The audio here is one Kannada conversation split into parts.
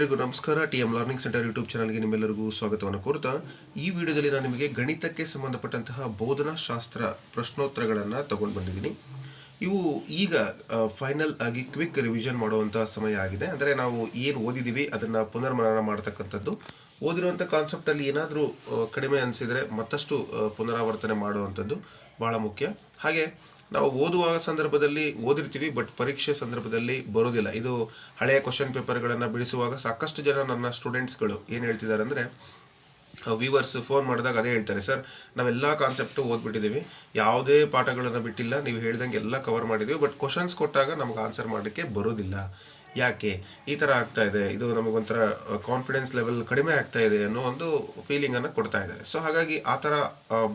ಎಲ್ರಿಗೂ ನಮಸ್ಕಾರ. T M learning centre YouTube ಚಾನಲ್ಗೆ ನಿಮ್ಮೆಲ್ಲರಿಗೂ ಸ್ವಾಗತವನ್ನು ಕೋರುತ್ತಾ, ಈ ವಿಡಿಯೋದಲ್ಲಿ ನಾನು ನಿಮಗೆ ಗಣಿತಕ್ಕೆ ಸಂಬಂಧಪಟ್ಟಂತಹ ಬೋಧನಾ ಶಾಸ್ತ್ರ ಪ್ರಶ್ನೋತ್ತರಗಳನ್ನು ತಗೊಂಡು ಬಂದಿದ್ದೀನಿ. ಇವು ಈಗ ಫೈನಲ್ ಆಗಿ ಕ್ವಿಕ್ ರಿವಿಷನ್ ಮಾಡುವಂತಹ ಸಮಯ ಆಗಿದೆ. ಅಂದರೆ ನಾವು ಏನು ಓದಿದ್ದೀವಿ ಅದನ್ನು ಪುನರ್ಮನನ ಮಾಡ್ತಕ್ಕಂಥದ್ದು. ಓದಿರುವಂಥ ಕಾನ್ಸೆಪ್ಟಲ್ಲಿ ಏನಾದರೂ ಕಡಿಮೆ ಅನಿಸಿದರೆ ಮತ್ತಷ್ಟು ಪುನರಾವರ್ತನೆ ಮಾಡುವಂಥದ್ದು ಭಾಳ ಮುಖ್ಯ. ಹಾಗೆ ನಾವು ಓದುವ ಸಂದರ್ಭದಲ್ಲಿ ಓದಿರ್ತೀವಿ ಬಟ್ ಪರೀಕ್ಷೆ ಸಂದರ್ಭದಲ್ಲಿ ಬರೋದಿಲ್ಲ ಇದು ಹಳೆಯ ಕ್ವಶನ್ ಪೇಪರ್ಗಳನ್ನು ಬಿಡಿಸುವಾಗ ಸಾಕಷ್ಟು ಜನ ನನ್ನ ಸ್ಟೂಡೆಂಟ್ಸ್ಗಳು ಏನು ಹೇಳ್ತಿದ್ದಾರೆ ಅಂದರೆ ವ್ಯೂವರ್ಸ್ ಫೋನ್ ಮಾಡಿದಾಗ ಅದೇ ಹೇಳ್ತಾರೆ ಸರ್ ನಾವೆಲ್ಲ ಕಾನ್ಸೆಪ್ಟು ಓದ್ಬಿಟ್ಟಿದ್ದೀವಿ ಯಾವುದೇ ಪಾಠಗಳನ್ನು ಬಿಟ್ಟಿಲ್ಲ. ನೀವು ಹೇಳ್ದಂಗೆ ಎಲ್ಲ ಕವರ್ ಮಾಡಿದ್ದೀವಿ ಬಟ್ ಕ್ವಶನ್ಸ್ ಕೊಟ್ಟಾಗ ನಮ್ಗೆ ಆನ್ಸರ್ ಮಾಡಲಿಕ್ಕೆ ಬರೋದಿಲ್ಲ ಯಾಕೆ ಈ ಥರ ಆಗ್ತಾ ಇದೆ? ಇದು ನಮಗೊಂಥರ ಕಾನ್ಫಿಡೆನ್ಸ್ ಲೆವೆಲ್ ಕಡಿಮೆ ಆಗ್ತಾ ಇದೆ ಅನ್ನೋ ಒಂದು ಫೀಲಿಂಗನ್ನು ಕೊಡ್ತಾ ಇದ್ದಾರೆ. ಸೊ ಹಾಗಾಗಿ ಆ ಥರ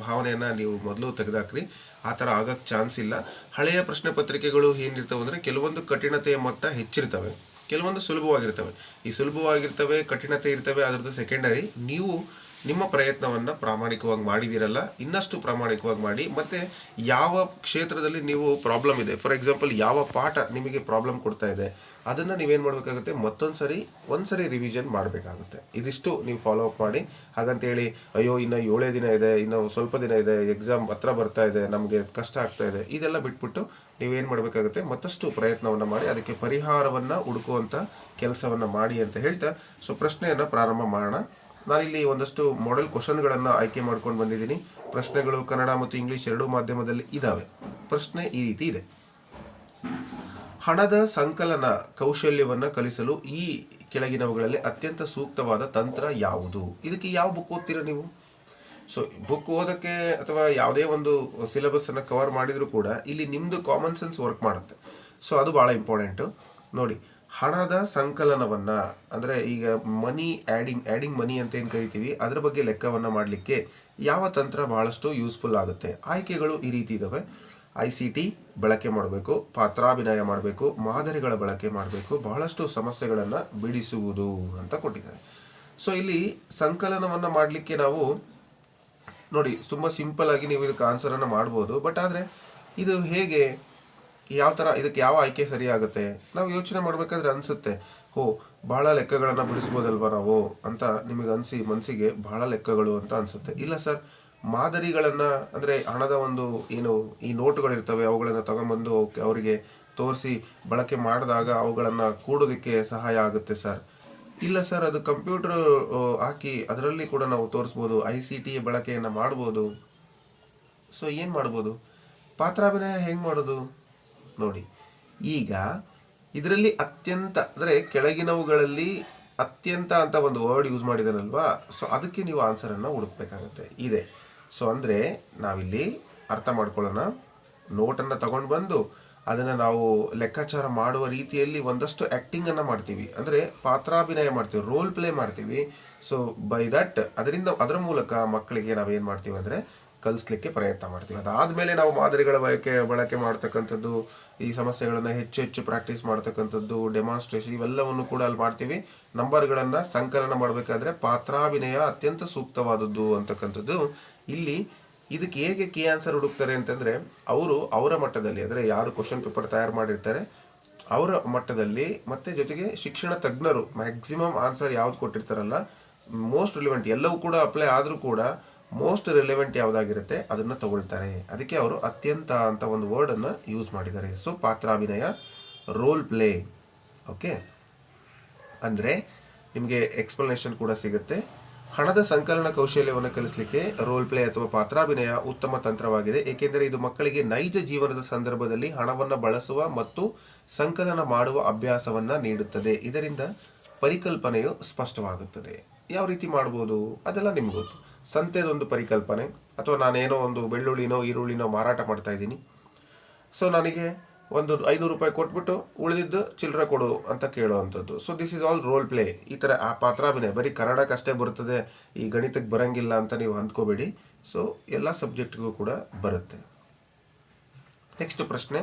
ಭಾವನೆಯನ್ನು ನೀವು ಮೊದಲು ತೆಗೆದಾಕ್ರಿ. ಆ ಥರ ಆಗೋಕ್ಕೆ ಚಾನ್ಸ್ ಇಲ್ಲ. ಹಳೆಯ ಪ್ರಶ್ನೆ ಪತ್ರಿಕೆಗಳು ಏನಿರ್ತವೆ ಅಂದರೆ, ಕೆಲವೊಂದು ಕಠಿಣತೆಯ ಮಟ್ಟ ಹೆಚ್ಚಿರ್ತವೆ. ಕೆಲವೊಂದು ಸುಲಭವಾಗಿರ್ತವೆ. ಈ ಸುಲಭವಾಗಿರ್ತವೆ, ಕಠಿಣತೆ ಇರ್ತವೆ, ಅದರದ್ದು ಸೆಕೆಂಡರಿ ನೀವು ನಿಮ್ಮ ಪ್ರಯತ್ನವನ್ನು ಪ್ರಾಮಾಣಿಕವಾಗಿ ಮಾಡಿದಿರಲ್ಲ, ಇನ್ನಷ್ಟು ಪ್ರಾಮಾಣಿಕವಾಗಿ ಮಾಡಿ, ಮತ್ತು ಯಾವ ಕ್ಷೇತ್ರದಲ್ಲಿ ನೀವು ಪ್ರಾಬ್ಲಮ್ ಇದೆ? ಫಾರ್ ಎಕ್ಸಾಂಪಲ್ ಯಾವ ಪಾಠ ನಿಮಗೆ ಪ್ರಾಬ್ಲಮ್ ಕೊಡ್ತಾ ಇದೆ? ಅದನ್ನು ನೀವೇನು ಮಾಡಬೇಕಾಗುತ್ತೆ? ಮತ್ತೊಂದು ಸರಿ ಒಂದು ಸರಿ ರಿವಿಷನ್ ಮಾಡಬೇಕಾಗುತ್ತೆ. ಇದಿಷ್ಟು ನೀವು ಫಾಲೋ ಅಪ್ ಮಾಡಿ. ಹಾಗಂತೇಳಿ, ಅಯ್ಯೋ, ಇನ್ನು ಏಳೇ ದಿನ ಇದೆ, ಇನ್ನು ಸ್ವಲ್ಪ ದಿನ ಇದೆ ಎಕ್ಸಾಮ್ ಹತ್ರ ಬರ್ತಾ ಇದೆ, ನಮಗೆ ಕಷ್ಟ ಆಗ್ತಾ ಇದೆ, ಇದೆಲ್ಲ ಬಿಟ್ಬಿಟ್ಟು ನೀವೇನು ಮಾಡಬೇಕಾಗುತ್ತೆ? ಮತ್ತಷ್ಟು ಪ್ರಯತ್ನವನ್ನು ಮಾಡಿ, ಅದಕ್ಕೆ ಪರಿಹಾರವನ್ನು ಹುಡುಕುವಂಥ ಕೆಲಸವನ್ನು ಮಾಡಿ ಅಂತ ಹೇಳ್ತಾ, ಸೊ, ಪ್ರಶ್ನೆಯನ್ನು ಪ್ರಾರಂಭ ಮಾಡೋಣ. ನಾನಿಲ್ಲಿ ಒಂದಷ್ಟು ಮಾಡೆಲ್ ಕ್ವಶನ್ಗಳನ್ನು ಆಯ್ಕೆ ಮಾಡ್ಕೊಂಡು ಬಂದಿದ್ದೀನಿ. ಪ್ರಶ್ನೆಗಳು ಕನ್ನಡ ಮತ್ತು ಇಂಗ್ಲೀಷ್ ಎರಡೂ ಮಾಧ್ಯಮದಲ್ಲಿ ಇದ್ದಾವೆ ಪ್ರಶ್ನೆ ಈ ರೀತಿ ಇದೆ. ಹಣದ ಸಂಕಲನ ಕೌಶಲ್ಯವನ್ನು ಕಲಿಸಲು ಈ ಕೆಳಗಿನವುಗಳಲ್ಲಿ ಅತ್ಯಂತ ಸೂಕ್ತವಾದ ತಂತ್ರ ಯಾವುದು? ಇದಕ್ಕೆ ಯಾವ ಬುಕ್ ಓದ್ತೀರಾ ನೀವು? ಸೊ ಬುಕ್ ಓದೋಕ್ಕೆ ಅಥವಾ ಯಾವುದೇ ಒಂದು ಸಿಲೆಬಸ್ಸನ್ನು ಕವರ್ ಮಾಡಿದರೂ ಕೂಡ ಇಲ್ಲಿ ನಿಮ್ಮದು ಕಾಮನ್ ಸೆನ್ಸ್ ವರ್ಕ್ ಮಾಡುತ್ತೆ. ಸೊ ಅದು ಭಾಳ ಇಂಪಾರ್ಟೆಂಟು ನೋಡಿ, ಹಣದ ಸಂಕಲನವನ್ನು, ಅಂದರೆ ಈಗ ಮನಿ ಆ್ಯಡಿಂಗ್ ಆ್ಯಡಿಂಗ್ ಮನಿ ಅಂತ ಏನು ಕರಿತೀವಿ? ಅದರ ಬಗ್ಗೆ ಲೆಕ್ಕವನ್ನು ಮಾಡಲಿಕ್ಕೆ ಯಾವ ತಂತ್ರ ಬಹಳಷ್ಟು ಯೂಸ್ಫುಲ್ ಆಗುತ್ತೆ? ಆಯ್ಕೆಗಳು ಈ ರೀತಿ ಇದ್ದಾವೆ ಐ ಸಿ ಟಿ ಬಳಕೆ ಮಾಡಬೇಕು, ಪಾತ್ರಾಭಿನಯ ಮಾಡಬೇಕು, ಮಾದರಿಗಳ ಬಳಕೆ ಮಾಡಬೇಕು, ಬಹಳಷ್ಟು ಸಮಸ್ಯೆಗಳನ್ನು ಬಿಡಿಸುವುದು ಅಂತ ಕೊಟ್ಟಿದ್ದಾರೆ. ಸೊ ಇಲ್ಲಿ ಸಂಕಲನವನ್ನು ಮಾಡಲಿಕ್ಕೆ ನಾವು ನೋಡಿ, ತುಂಬ ಸಿಂಪಲ್ ಆಗಿ ನೀವು ಇದಕ್ಕೆ ಆನ್ಸರನ್ನು ಮಾಡ್ಬೋದು ಬಟ್ ಆದರೆ ಇದು ಹೇಗೆ, ಯಾವ ಥರ ಇದಕ್ಕೆ ಯಾವ ಆಯ್ಕೆ ಸರಿಯಾಗುತ್ತೆ? ನಾವು ಯೋಚನೆ ಮಾಡಬೇಕಾದ್ರೆ ಅನಿಸುತ್ತೆ ಓ ಬಹಳ ಲೆಕ್ಕಗಳನ್ನು ಬಿಡಿಸ್ಬೋದಲ್ವ ನಾವು ಅಂತ ನಿಮಗೆ ಅನಿಸಿ ಮನಸ್ಸಿಗೆ ಭಾಳ ಲೆಕ್ಕಗಳು ಅಂತ ಅನಿಸುತ್ತೆ. ಇಲ್ಲ ಸರ್ ಮಾದರಿಗಳನ್ನು, ಅಂದರೆ ಹಣದ ಒಂದು ಏನು ಈ ನೋಟುಗಳಿರ್ತವೆ ಅವುಗಳನ್ನು ತಗೊಂಬಂದು ಅವರಿಗೆ ತೋರಿಸಿ ಬಳಕೆ ಮಾಡಿದಾಗ ಅವುಗಳನ್ನು ಕೂಡೋದಕ್ಕೆ ಸಹಾಯ ಆಗುತ್ತೆ ಸರ್. ಇಲ್ಲ ಸರ್, ಅದು ಕಂಪ್ಯೂಟರ್ ಹಾಕಿ ಅದರಲ್ಲಿ ಕೂಡ ನಾವು ತೋರಿಸ್ಬೋದು, ಐ ಸಿ ಟಿ ಬಳಕೆಯನ್ನು ಮಾಡ್ಬೋದು. ಸೊ ಏನು ಮಾಡ್ಬೋದು? ಪಾತ್ರಾಭಿನಯ ಹೆಂಗೆ ಮಾಡೋದು? ನೋಡಿ, ಈಗ ಇದರಲ್ಲಿ ಅತ್ಯಂತ, ಅಂದರೆ ಕೆಳಗಿನವುಗಳಲ್ಲಿ ಅತ್ಯಂತ ಅಂತ ಒಂದು ವರ್ಡ್ ಯೂಸ್ ಮಾಡಿದಾನಲ್ವಾ? ಸೊ ಅದಕ್ಕೆ ನೀವು ಆನ್ಸರನ್ನು ಹುಡುಕ್ಬೇಕಾಗತ್ತೆ. ಇದೆ. ಸೊ ಅಂದರೆ ನಾವಿಲ್ಲಿ ಅರ್ಥ ಮಾಡ್ಕೊಳ್ಳೋಣ. ನೋಟನ್ನು ತಗೊಂಡು ಬಂದು ಅದನ್ನು ನಾವು ಲೆಕ್ಕಾಚಾರ ಮಾಡುವ ರೀತಿಯಲ್ಲಿ ಒಂದಷ್ಟು ಆ್ಯಕ್ಟಿಂಗನ್ನು ಮಾಡ್ತೀವಿ. ಅಂದರೆ ಪಾತ್ರಾಭಿನಯ ಮಾಡ್ತೀವಿ ರೋಲ್ ಪ್ಲೇ ಮಾಡ್ತೀವಿ. ಸೊ ಬೈ ದಟ್ ಅದರಿಂದ, ಅದರ ಮೂಲಕ ಮಕ್ಕಳಿಗೆ ನಾವೇನು ಮಾಡ್ತೀವಿ ಅಂದರೆ ಕಲಿಸ್ಲಿಕ್ಕೆ ಪ್ರಯತ್ನ ಮಾಡ್ತೀವಿ. ಅದಾದಮೇಲೆ ನಾವು ಮಾದರಿಗಳ ಬಳಕೆ ಬಳಕೆ ಮಾಡ್ತಕ್ಕಂಥದ್ದು, ಈ ಸಮಸ್ಯೆಗಳನ್ನು ಹೆಚ್ಚು ಹೆಚ್ಚು ಪ್ರಾಕ್ಟೀಸ್ ಮಾಡ್ತಕ್ಕಂಥದ್ದು ಡೆಮಾನ್ಸ್ಟ್ರೇಷನ್ ಇವೆಲ್ಲವನ್ನು ಕೂಡ ಅಲ್ಲಿ ಮಾಡ್ತೀವಿ. ನಂಬರ್ಗಳನ್ನು ಸಂಕಲನ ಮಾಡಬೇಕಾದ್ರೆ ಪಾತ್ರಾಭಿನಯ ಅತ್ಯಂತ ಸೂಕ್ತವಾದದ್ದು ಅಂತಕ್ಕಂಥದ್ದು. ಇಲ್ಲಿ ಇದಕ್ಕೆ ಹೇಗೆ ಕೀ ಆನ್ಸರ್ ಹುಡುಕ್ತಾರೆ ಅಂತಂದರೆ, ಅವರು ಅವರ ಮಟ್ಟದಲ್ಲಿ, ಅಂದರೆ ಯಾರು ಕ್ವಶನ್ ಪೇಪರ್ ತಯಾರು ಮಾಡಿರ್ತಾರೆ, ಅವರ ಮಟ್ಟದಲ್ಲಿ ಮತ್ತೆ ಜೊತೆಗೆ ಶಿಕ್ಷಣ ತಜ್ಞರು ಮ್ಯಾಕ್ಸಿಮಮ್ ಆನ್ಸರ್ ಯಾವ್ದು ಕೊಟ್ಟಿರ್ತಾರಲ್ಲ ಮೋಸ್ಟ್ ರಿಲಿವೆಂಟ್ ಎಲ್ಲವೂ ಕೂಡ ಅಪ್ಲೈ ಆದರೂ ಕೂಡ ಮೋಸ್ಟ್ ರಿಲೆವೆಂಟ್ ಯಾವುದಾಗಿರುತ್ತೆ, ಅದನ್ನು ತಗೊಳ್ತಾರೆ. ಅದಕ್ಕೆ ಅವರು ಅತ್ಯಂತ ಅಂತ ಒಂದು ವರ್ಡನ್ನು ಯೂಸ್ ಮಾಡಿದ್ದಾರೆ. ಸೊ ಪಾತ್ರಾಭಿನಯ ರೋಲ್ ಪ್ಲೇ ಓಕೆ ಅಂದರೆ, ನಿಮಗೆ ಎಕ್ಸ್ಪ್ಲನೇಷನ್ ಕೂಡ ಸಿಗುತ್ತೆ. ಹಣದ ಸಂಕಲನ ಕೌಶಲ್ಯವನ್ನು ಕಲಿಸಲಿಕ್ಕೆ ರೋಲ್ ಪ್ಲೇ ಅಥವಾ ಪಾತ್ರಾಭಿನಯ ಉತ್ತಮ ತಂತ್ರವಾಗಿದೆ. ಏಕೆಂದರೆ, ಇದು ಮಕ್ಕಳಿಗೆ ನೈಜ ಜೀವನದ ಸಂದರ್ಭದಲ್ಲಿ ಹಣವನ್ನು ಬಳಸುವ ಮತ್ತು ಸಂಕಲನ ಮಾಡುವ ಅಭ್ಯಾಸವನ್ನು ನೀಡುತ್ತದೆ. ಇದರಿಂದ ಪರಿಕಲ್ಪನೆಯು ಸ್ಪಷ್ಟವಾಗುತ್ತದೆ. ಯಾವ ರೀತಿ ಮಾಡ್ಬೋದು? ಅದೆಲ್ಲ ನಿಮ್ಗೆ ಗೊತ್ತು. ಸಂತೆದೊಂದು ಪರಿಕಲ್ಪನೆ ಅಥವಾ ನಾನೇನೋ ಒಂದು ಬೆಳ್ಳುಳ್ಳಿನೋ ಈರುಳ್ಳಿನೋ ಮಾರಾಟ ಮಾಡ್ತಾ ಇದ್ದೀನಿ. ಸೊ ನನಗೆ ಒಂದು ಐನೂರು ರೂಪಾಯಿ ಕೊಟ್ಬಿಟ್ಟು ಉಳಿದಿದ್ದು ಚಿಲ್ಲರೆ ಕೊಡು ಅಂತ ಕೇಳುವಂಥದ್ದು. So this is all role play ಈ ಥರ ಆ ಪಾತ್ರಾಭಿನಯ. ಬರೀ ಕನ್ನಡಕ್ಕೆ ಅಷ್ಟೇ ಬರ್ತದೆ ಈ ಗಣಿತಕ್ಕೆ ಬರಂಗಿಲ್ಲ ಅಂತ ನೀವು ಅಂದ್ಕೋಬೇಡಿ. ಸೊ ಎಲ್ಲ ಸಬ್ಜೆಕ್ಟ್ಗೂ ಕೂಡ ಬರುತ್ತೆ. ನೆಕ್ಸ್ಟ್ ಪ್ರಶ್ನೆ.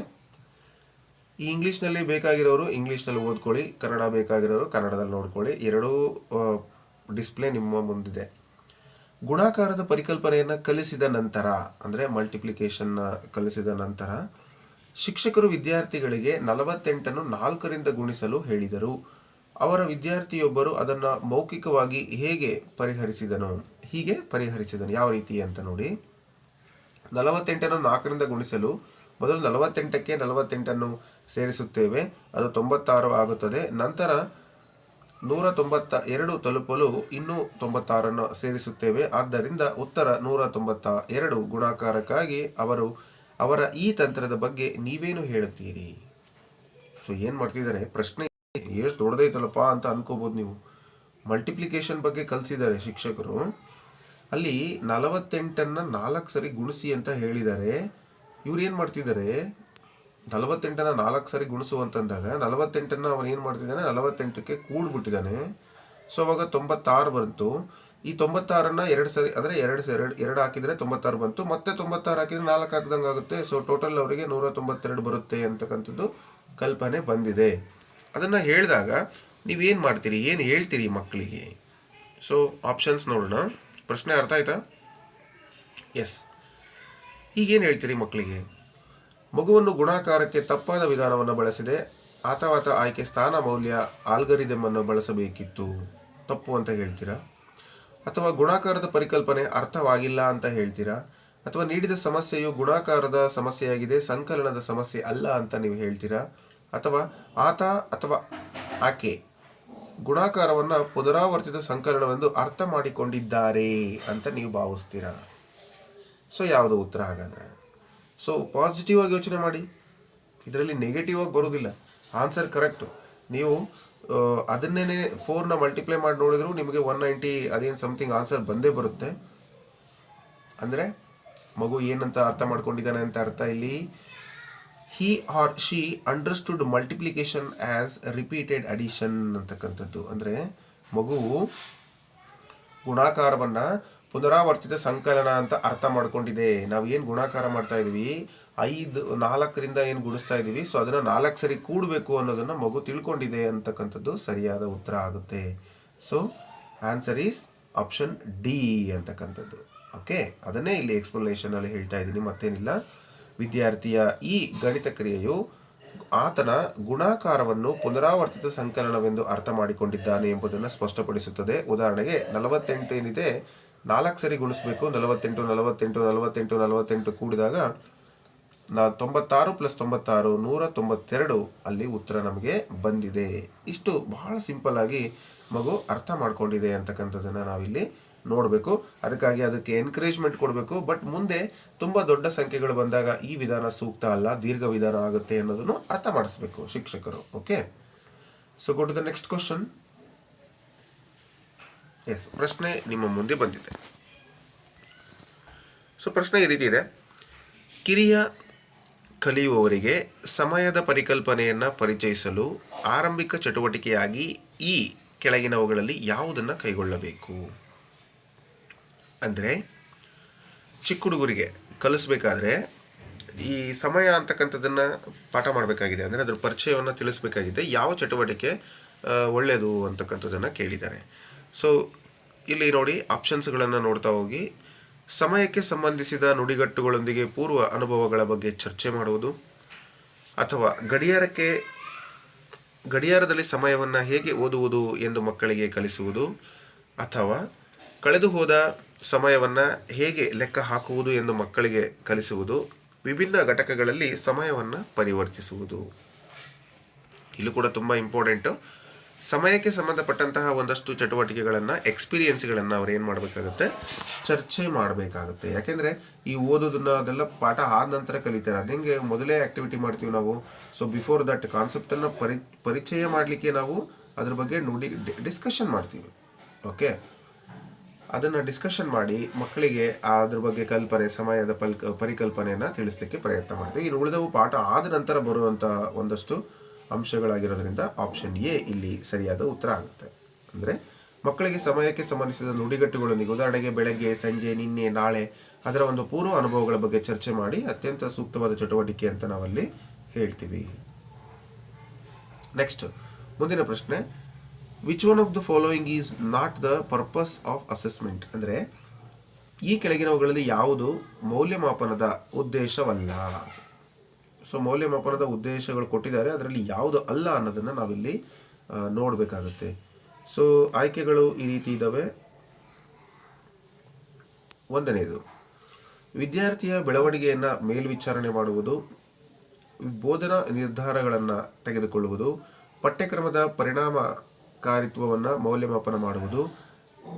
ಈ ಇಂಗ್ಲೀಷ್ನಲ್ಲಿ ಬೇಕಾಗಿರೋರು ಇಂಗ್ಲೀಷ್ನಲ್ಲಿ ಓದ್ಕೊಳ್ಳಿ, ಕನ್ನಡ ಬೇಕಾಗಿರೋರು ಕನ್ನಡದಲ್ಲಿ ನೋಡ್ಕೊಳ್ಳಿ. ಎರಡೂ ಡಿಸ್ಪ್ಲೇ ನಿಮ್ಮ ಮುಂದಿದೆ. ಗುಣಾಕಾರದ ಪರಿಕಲ್ಪನೆಯನ್ನು ಕಲಿಸಿದ ನಂತರ, ಅಂದರೆ ಮಲ್ಟಿಪ್ಲಿಕೇಶನ್ನ ಕಲಿಸಿದ ನಂತರ, ಶಿಕ್ಷಕರು ವಿದ್ಯಾರ್ಥಿಗಳಿಗೆ ನಲವತ್ತೆಂಟನ್ನು ನಾಲ್ಕರಿಂದ ಗುಣಿಸಲು ಹೇಳಿದರು. ಅವರ ವಿದ್ಯಾರ್ಥಿಯೊಬ್ಬರು ಅದನ್ನು ಮೌಖಿಕವಾಗಿ ಹೇಗೆ ಪರಿಹರಿಸಿದನು? ಹೀಗೆ ಪರಿಹರಿಸಿದನು. ಯಾವ ರೀತಿ ಅಂತ ನೋಡಿ. ನಲವತ್ತೆಂಟನ್ನು ನಾಲ್ಕರಿಂದ ಗುಣಿಸಲು ಮೊದಲು ನಲವತ್ತೆಂಟಕ್ಕೆ ನಲವತ್ತೆಂಟನ್ನು ಸೇರಿಸುತ್ತೇವೆ. ಅದು ತೊಂಬತ್ತಾರು ಆಗುತ್ತದೆ. ನಂತರ ನೂರ ತೊಂಬತ್ತ ಎರಡು ತಲುಪಲು ಇನ್ನೂ ತೊಂಬತ್ತಾರನ್ನು ಸೇರಿಸುತ್ತೇವೆ. ಆದ್ದರಿಂದ ಉತ್ತರ ನೂರ ತೊಂಬತ್ತ ಎರಡು ಗುಣಾಕಾರಕ್ಕಾಗಿ ಅವರು ಅವರ ಈ ತಂತ್ರದ ಬಗ್ಗೆ ನೀವೇನು ಹೇಳುತ್ತೀರಿ? ಸೊ ಏನು ಮಾಡ್ತಿದ್ದಾರೆ? ಪ್ರಶ್ನೆ ಎಷ್ಟು ದೊಡ್ಡದೈತಲ್ಲಪ್ಪ ಅಂತ ಅನ್ಕೋಬೋದು ನೀವು. ಮಲ್ಟಿಪ್ಲಿಕೇಶನ್ ಬಗ್ಗೆ ಕಲಿಸಿದ್ದಾರೆ ಶಿಕ್ಷಕರು. ಅಲ್ಲಿ ನಲವತ್ತೆಂಟನ್ನು ನಾಲ್ಕು ಸರಿ ಗುಣಿಸಿ ಅಂತ ಹೇಳಿದ್ದಾರೆ. ಇವ್ರು ಏನು ಮಾಡ್ತಿದ್ದಾರೆ? ನಲವತ್ತೆಂಟನ್ನು ನಾಲ್ಕು ಸರಿ ಗುಣಿಸು ಅಂತಂದಾಗ ನಲವತ್ತೆಂಟನ್ನು ಅವನು ಏನು ಮಾಡ್ತಿದ್ದಾನೆ? ನಲವತ್ತೆಂಟಕ್ಕೆ ಕೂಡ್ಬಿಟ್ಟಿದ್ದಾನೆ ಸೊ ಅವಾಗ ತೊಂಬತ್ತಾರು ಬಂತು. ಈ ತೊಂಬತ್ತಾರನ್ನು ಎರಡು ಸರಿ, ಅಂದರೆ ಎರಡು ಎರಡು ಎರಡು ಹಾಕಿದರೆ ತೊಂಬತ್ತಾರು ಬಂತು. ಮತ್ತೆ ತೊಂಬತ್ತಾರು ಹಾಕಿದರೆ ನಾಲ್ಕು ಹಾಕ್ದಂಗೆ ಆಗುತ್ತೆ ಸೊ ಟೋಟಲ್ ಅವರಿಗೆ ನೂರ ತೊಂಬತ್ತೆರಡು ಬರುತ್ತೆ ಅಂತಕ್ಕಂಥದ್ದು ಕಲ್ಪನೆ ಬಂದಿದೆ. ಅದನ್ನು ಹೇಳಿದಾಗ ನೀವೇನು ಮಾಡ್ತೀರಿ? ಏನು ಹೇಳ್ತೀರಿ ಮಕ್ಕಳಿಗೆ ಸೊ ಆಪ್ಷನ್ಸ್ ನೋಡೋಣ. ಪ್ರಶ್ನೆ ಅರ್ಥ ಆಯ್ತಾ? ಎಸ್ ಈಗೇನು ಹೇಳ್ತೀರಿ ಮಕ್ಕಳಿಗೆ ಮಗುವನ್ನು ಗುಣಾಕಾರಕ್ಕೆ ತಪ್ಪಾದ ವಿಧಾನವನ್ನು ಬಳಸಿದೆ ಆತವಾತ ಆಯ್ಕೆ ಸ್ಥಾನ ಮೌಲ್ಯ ಆಲ್ಗರಿದಮ್ ಅನ್ನು ಬಳಸಬೇಕಿತ್ತು. ತಪ್ಪು ಅಂತ ಹೇಳ್ತೀರಾ? ಅಥವಾ ಗುಣಾಕಾರದ ಪರಿಕಲ್ಪನೆ ಅರ್ಥವಾಗಿಲ್ಲ ಅಂತ ಹೇಳ್ತೀರಾ? ಅಥವಾ ನೀಡಿದ ಸಮಸ್ಯೆಯು ಗುಣಾಕಾರದ ಸಮಸ್ಯೆಯಾಗಿದೆ, ಸಂಕಲನದ ಸಮಸ್ಯೆ ಅಲ್ಲ ಅಂತ ನೀವು ಹೇಳ್ತೀರಾ? ಅಥವಾ ಆತ ಅಥವಾ ಆಕೆ ಗುಣಾಕಾರವನ್ನು ಪುನರಾವರ್ತಿತ ಸಂಕಲನವೆಂದು ಅರ್ಥ ಮಾಡಿಕೊಂಡಿದ್ದಾರೆ ಅಂತ ನೀವು ಭಾವಿಸ್ತೀರಾ? ಸೊ, ಯಾವುದು ಉತ್ತರ ಹಾಗಾದರೆ? ಸೊ ಪಾಸಿಟಿವ್ ಆಗಿ ಯೋಚನೆ ಮಾಡಿ. ಇದರಲ್ಲಿ ನೆಗೆಟಿವ್ ಆಗಿ ಬರೋದಿಲ್ಲ. ಆನ್ಸರ್ ಕರೆಕ್ಟು ನೀವು ಅದನ್ನೇ ಫೋರ್ನ ಮಲ್ಟಿಪ್ಲೈ ಮಾಡಿ ನೋಡಿದ್ರು ನಿಮಗೆ ಒನ್ ನೈಂಟಿ ಅದೇನು ಸಮಥಿಂಗ್ ಆನ್ಸರ್ ಬಂದೇ ಬರುತ್ತೆ. ಅಂದರೆ, ಮಗು ಏನಂತ ಅರ್ಥ ಮಾಡ್ಕೊಂಡಿದ್ದಾನೆ ಅಂತ ಅರ್ಥ ಇಲ್ಲಿ. He or she understood multiplication as repeated addition ಅಂತಕ್ಕಂಥದ್ದು. ಅಂದರೆ ಮಗುವು ಗುಣಾಕಾರವನ್ನು ಪುನರಾವರ್ತಿತ ಸಂಕಲನ ಅಂತ ಅರ್ಥ ಮಾಡ್ಕೊಂಡಿದೆ. ನಾವು ಏನು ಗುಣಾಕಾರ ಮಾಡ್ತಾ ಇದ್ದೀವಿ ಐದು, ನಾಲ್ಕರಿಂದ ಏನು ಗುಣಿಸ್ತಾ ಇದ್ದೀವಿ ಸೊ ಅದನ್ನು ನಾಲ್ಕು ಸರಿ ಕೂಡಬೇಕು ಅನ್ನೋದನ್ನು ಮಗು ತಿಳ್ಕೊಂಡಿದೆ ಅಂತಕ್ಕಂಥದ್ದು ಸರಿಯಾದ ಉತ್ತರ ಆಗುತ್ತೆ. So answer is option D ಅಂತಕ್ಕಂಥದ್ದು. ಓಕೆ ಅದನ್ನೇ ಇಲ್ಲಿ ಎಕ್ಸ್ಪ್ಲನೇಷನಲ್ಲಿ ಹೇಳ್ತಾ ಇದ್ದೀನಿ. ಮತ್ತೇನಿಲ್ಲ? ವಿದ್ಯಾರ್ಥಿಯ ಈ ಗಣಿತ ಕ್ರಿಯೆಯು ಆತನ ಗುಣಾಕಾರವನ್ನು ಪುನರಾವರ್ತಿತ ಸಂಕಲನವೆಂದು ಅರ್ಥ ಮಾಡಿಕೊಂಡಿದ್ದಾನೆ ಎಂಬುದನ್ನು ಸ್ಪಷ್ಟಪಡಿಸುತ್ತದೆ. ಉದಾಹರಣೆಗೆ, ನಲವತ್ತೆಂಟು ಏನಿದೆ? ನಾಲ್ಕು ಸರಿ ಗುಣಿಸಬೇಕು, ನಲವತ್ತೆಂಟು ನಲವತ್ತೆಂಟು ನಲವತ್ತೆಂಟು ನಲವತ್ತೆಂಟು ಕೂಡಿದಾಗ ನಾ ತೊಂಬತ್ತಾರು ಪ್ಲಸ್ ತೊಂಬತ್ತಾರು, ನೂರ ತೊಂಬತ್ತೆರಡು ಅಲ್ಲಿ ಉತ್ತರ ನಮಗೆ ಬಂದಿದೆ. ಇಷ್ಟು ಬಹಳ ಸಿಂಪಲ್ ಆಗಿ ಮಗು ಅರ್ಥ ಮಾಡ್ಕೊಂಡಿದೆ ಅಂತಕ್ಕಂಥದ್ದನ್ನು ನಾವಿಲ್ಲಿ ನೋಡಬೇಕು. ಅದಕ್ಕಾಗಿ ಅದಕ್ಕೆ ಎನ್ಕರೇಜ್ಮೆಂಟ್ ಕೊಡಬೇಕು. ಬಟ್ ಮುಂದೆ ತುಂಬ ದೊಡ್ಡ ಸಂಖ್ಯೆಗಳು ಬಂದಾಗ ಈ ವಿಧಾನ ಸೂಕ್ತ ಅಲ್ಲ, ದೀರ್ಘ ವಿಧಾನ ಆಗುತ್ತೆ ಅನ್ನೋದನ್ನು ಅರ್ಥ ಮಾಡಿಸ್ಬೇಕು ಶಿಕ್ಷಕರು. Okay so go to the next question yes ಪ್ರಶ್ನೆ ನಿಮ್ಮ ಮುಂದೆ ಬಂದಿದೆ. ಸೊ ಪ್ರಶ್ನೆ ಈ ರೀತಿ ಇದೆ. ಕಿರಿಯ ಕಲಿಯುವವರಿಗೆ ಸಮಯದ ಪರಿಕಲ್ಪನೆಯನ್ನು ಪರಿಚಯಿಸಲು ಆರಂಭಿಕ ಚಟುವಟಿಕೆಯಾಗಿ ಈ ಕೆಳಗಿನವುಗಳಲ್ಲಿ ಯಾವುದನ್ನು ಕೈಗೊಳ್ಳಬೇಕು? ಅಂದರೆ, ಚಿಕ್ಕ ಹುಡುಗರಿಗೆ ಕಲಿಸ್ಬೇಕಾದ್ರೆ ಈ ಸಮಯ ಅಂತಕ್ಕಂಥದ್ದನ್ನು ಪಾಠ ಮಾಡಬೇಕಾಗಿದೆ. ಅಂದರೆ, ಅದರ ಪರಿಚಯವನ್ನು ತಿಳಿಸ್ಬೇಕಾಗಿದೆ. ಯಾವ ಚಟುವಟಿಕೆ ಒಳ್ಳೆಯದು ಅಂತಕ್ಕಂಥದ್ದನ್ನು ಕೇಳಿದ್ದಾರೆ. ಸೊ ಇಲ್ಲಿ ನೋಡಿ ಆಪ್ಷನ್ಸ್ಗಳನ್ನು ನೋಡ್ತಾ ಹೋಗಿ. ಸಮಯಕ್ಕೆ ಸಂಬಂಧಿಸಿದ ನುಡಿಗಟ್ಟುಗಳೊಂದಿಗೆ ಪೂರ್ವ ಅನುಭವಗಳ ಬಗ್ಗೆ ಚರ್ಚೆ ಮಾಡುವುದು ಅಥವಾ ಗಡಿಯಾರಕ್ಕೆ, ಗಡಿಯಾರದಲ್ಲಿ ಸಮಯವನ್ನು ಹೇಗೆ ಓದುವುದು ಎಂದು ಮಕ್ಕಳಿಗೆ ಕಲಿಸುವುದು ಅಥವಾ ಕಳೆದು ಹೋದ ಸಮಯವನ್ನು ಹೇಗೆ ಲೆಕ್ಕ ಹಾಕುವುದು ಎಂದು ಮಕ್ಕಳಿಗೆ ಕಲಿಸುವುದು, ವಿಭಿನ್ನ ಘಟಕಗಳಲ್ಲಿ ಸಮಯವನ್ನು ಪರಿವರ್ತಿಸುವುದು. ಇಲ್ಲೂ ಕೂಡ ತುಂಬ ಇಂಪಾರ್ಟೆಂಟು ಸಮಯಕ್ಕೆ ಸಂಬಂಧಪಟ್ಟಂತಹ ಒಂದಷ್ಟು ಚಟುವಟಿಕೆಗಳನ್ನು ಎಕ್ಸ್ಪೀರಿಯನ್ಸ್ಗಳನ್ನು ಅವ್ರು ಏನು ಮಾಡಬೇಕಾಗುತ್ತೆ? ಚರ್ಚೆ ಮಾಡಬೇಕಾಗುತ್ತೆ. ಯಾಕೆಂದರೆ ಈ ಓದೋದನ್ನ ಅದೆಲ್ಲ ಪಾಠ ಆದ ನಂತರ ಕಲಿತಾರೆ. ಅದಂಗೆ ಮೊದಲೇ ಆ್ಯಕ್ಟಿವಿಟಿ ಮಾಡ್ತೀವಿ ನಾವು. ಸೊ ಬಿಫೋರ್ ದಟ್ ಕಾನ್ಸೆಪ್ಟನ್ನು ಪರಿ, ಪರಿಚಯ ಮಾಡಲಿಕ್ಕೆ ನಾವು ಅದ್ರ ಬಗ್ಗೆ ನೋಡಿ ಡಿಸ್ಕಷನ್ ಮಾಡ್ತೀವಿ. ಓಕೆ ಅದನ್ನು ಡಿಸ್ಕಷನ್ ಮಾಡಿ ಮಕ್ಕಳಿಗೆ ಅದ್ರ ಬಗ್ಗೆ ಕಲ್ಪನೆ, ಸಮಯದ ಪಲ್ಕ ಪರಿಕಲ್ಪನೆಯನ್ನು ತಿಳಿಸ್ಲಿಕ್ಕೆ ಪ್ರಯತ್ನ ಮಾಡ್ತೀವಿ. ಇನ್ನು ಉಳಿದವು ಪಾಠ ಆದ ನಂತರ ಬರುವಂಥ ಒಂದಷ್ಟು ಅಂಶಗಳಾಗಿರೋದ್ರಿಂದ ಆಪ್ಷನ್ ಎ ಇಲ್ಲಿ ಸರಿಯಾದ ಉತ್ತರ ಆಗುತ್ತೆ. ಅಂದರೆ ಮಕ್ಕಳಿಗೆ ಸಮಯಕ್ಕೆ ಸಂಬಂಧಿಸಿದ ನುಡಿಗಟ್ಟುಗಳೊಂದಿಗೆ ಉದಾಹರಣೆಗೆ ಬೆಳಗ್ಗೆ, ಸಂಜೆ, ನಿನ್ನೆ, ನಾಳೆ ಅದರ ಒಂದು ಪೂರ್ವ ಅನುಭವಗಳ ಬಗ್ಗೆ ಚರ್ಚೆ ಮಾಡಿ ಅತ್ಯಂತ ಸೂಕ್ತವಾದ ಚಟುವಟಿಕೆ ಅಂತ ನಾವಲ್ಲಿ ಹೇಳ್ತೀವಿ. ನೆಕ್ಸ್ಟ್ ಮುಂದಿನ ಪ್ರಶ್ನೆ which one of the following is not the purpose of assessment ಅಂದರೆ ಈ ಕೆಳಗಿನವುಗಳಲ್ಲಿ ಯಾವುದು ಮೌಲ್ಯಮಾಪನದ ಉದ್ದೇಶವಲ್ಲ? ಸೊ ಮೌಲ್ಯಮಾಪನದ ಉದ್ದೇಶಗಳು ಕೊಟ್ಟಿದ್ದಾರೆ. ಅದರಲ್ಲಿ ಯಾವುದು ಅಲ್ಲ ಅನ್ನೋದನ್ನು ನಾವಿಲ್ಲಿ ನೋಡಬೇಕಾಗುತ್ತೆ. ಸೊ ಆಯ್ಕೆಗಳು ಈ ರೀತಿ ಇದ್ದಾವೆ ಒಂದನೇದು, ವಿದ್ಯಾರ್ಥಿಯ ಬೆಳವಣಿಗೆಯನ್ನು ಮೇಲ್ವಿಚಾರಣೆ ಮಾಡುವುದು, ಬೋಧನಾ ನಿರ್ಧಾರಗಳನ್ನು ತೆಗೆದುಕೊಳ್ಳುವುದು, ಪಠ್ಯಕ್ರಮದ ಪರಿಣಾಮಕಾರಿತ್ವವನ್ನು ಮೌಲ್ಯಮಾಪನ ಮಾಡುವುದು,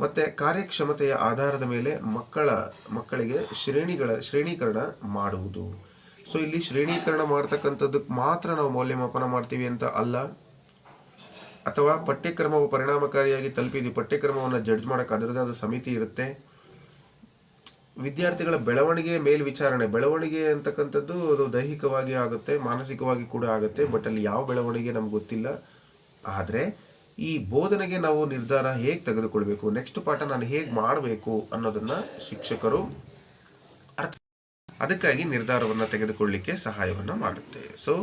ಮತ್ತು ಕಾರ್ಯಕ್ಷಮತೆಯ ಆಧಾರದ ಮೇಲೆ ಮಕ್ಕಳ, ಮಕ್ಕಳಿಗೆ ಶ್ರೇಣಿಗಳ, ಶ್ರೇಣೀಕರಣ ಮಾಡುವುದು. ಸೊ ಇಲ್ಲಿ ಶ್ರೇಣೀಕರಣ ಮಾಡ್ತಕ್ಕಂಥದ್ದಕ್ಕೆ ಮಾತ್ರ ನಾವು ಮೌಲ್ಯಮಾಪನ ಮಾಡ್ತೀವಿ ಅಂತ ಅಲ್ಲ. ಅಥವಾ ಪಠ್ಯಕ್ರಮವು ಪರಿಣಾಮಕಾರಿಯಾಗಿ ತಲುಪಿದ್ದು ಪಠ್ಯಕ್ರಮವನ್ನು ಜಡ್ಜ್ ಮಾಡೋಕೆ ಅದರದೇ ಆದ ಸಮಿತಿ ಇರುತ್ತೆ. ವಿದ್ಯಾರ್ಥಿಗಳ ಬೆಳವಣಿಗೆ ಮೇಲ್ವಿಚಾರಣೆ ಬೆಳವಣಿಗೆ ಅಂತಕ್ಕಂಥದ್ದು ಅದು ದೈಹಿಕವಾಗಿ ಆಗುತ್ತೆ, ಮಾನಸಿಕವಾಗಿ ಕೂಡ ಆಗುತ್ತೆ ಬಟ್ ಅಲ್ಲಿ ಯಾವ ಬೆಳವಣಿಗೆ ನಮ್ಗೆ ಗೊತ್ತಿಲ್ಲ. ಆದರೆ ಈ ಬೋಧನೆಗೆ ನಾವು ನಿರ್ಧಾರ ಹೇಗೆ ತೆಗೆದುಕೊಳ್ಬೇಕು? ನೆಕ್ಸ್ಟ್ ಪಾಠ ನಾನು ಹೇಗೆ ಮಾಡಬೇಕು ಅನ್ನೋದನ್ನು ಶಿಕ್ಷಕರು ಅದಕ್ಕಾಗಿ ನಿರ್ಧಾರವನ್ನು ತೆಗೆದುಕೊಳ್ಳಲಿಕ್ಕೆ ಸಹಾಯವನ್ನು ಮಾಡುತ್ತೆ. ಸೊ